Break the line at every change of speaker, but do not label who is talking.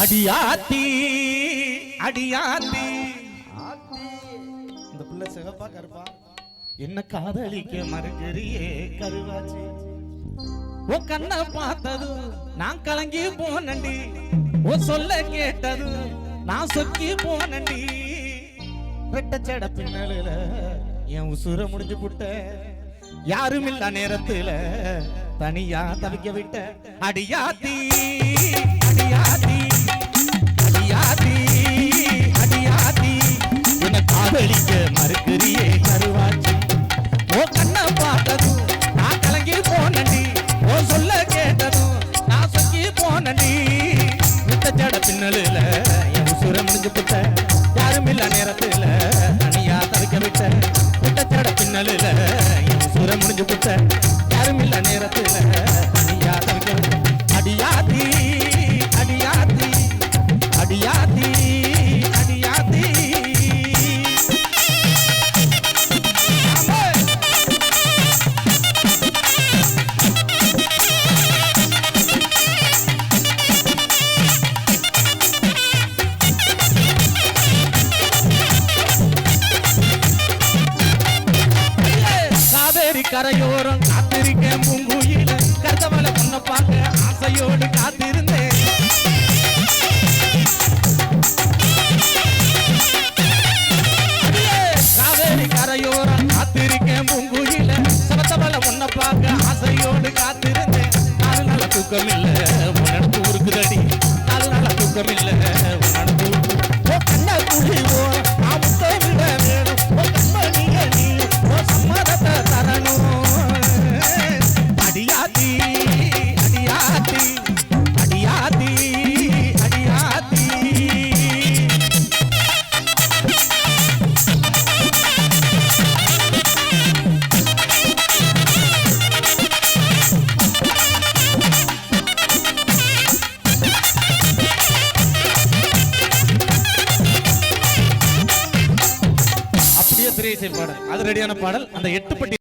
அடியாத்தி அடியாத்தி.
இந்த பிள்ளை சிகப்பா கருப்பா.
என்ன காதலிக்க மறுக்கிறியே கருவாச்சி. உன் கண்ணை பார்த்தது நான் கலங்கி போனண்டி உன் சொல்ல கேட்டது நான் சொக்கி போனண்டி வெட்டச்சட பின்னலுல என் உசுர முடிஞ்சு புட்ட. யாரும் இல்ல நேரத்துல தனியா தவிக்க விட்ட அடியாத்தி அடியாத்தி. என்ன மறுக்கிறியே கருவாச்சி. ஓ கண்ணை பார்த்ததும் நான் கலங்கி போனண்டி ஓ சொல்ல கேட்டதும் நான் சொக்கி போனண்டி மித்தச்சட பின்னலில் என் உசுர முடிஞ்சு புட்ட யாரும் இல்ல நேரத்தில் தனியா தவிக்க விட்ட. மித்தச்சட பின்னலில் என் உசுர முடிஞ்சு புட்ட யாரும் இல்ல நேரத்தில் கரையோரம் காத்திருக்கேன் பூங்குயில கருத்தவள பொண்ண பார்க்க ஆசையோடு காத்திருந்தேன். காவேரி கரையோரம் காத்திருக்கேன் பூங்குயில சபத்தவள பொண்ண பார்க்க ஆசையோடு காத்திருந்தேன். நாலு நாள தூக்கம் இல்லை உனக்கு உருக்குதடி. நாலு நாள தூக்கம் இல்லை உனக்கு அப்படியே பாடல். அது ரெடியான பாடல். அந்த எட்டு பட்டி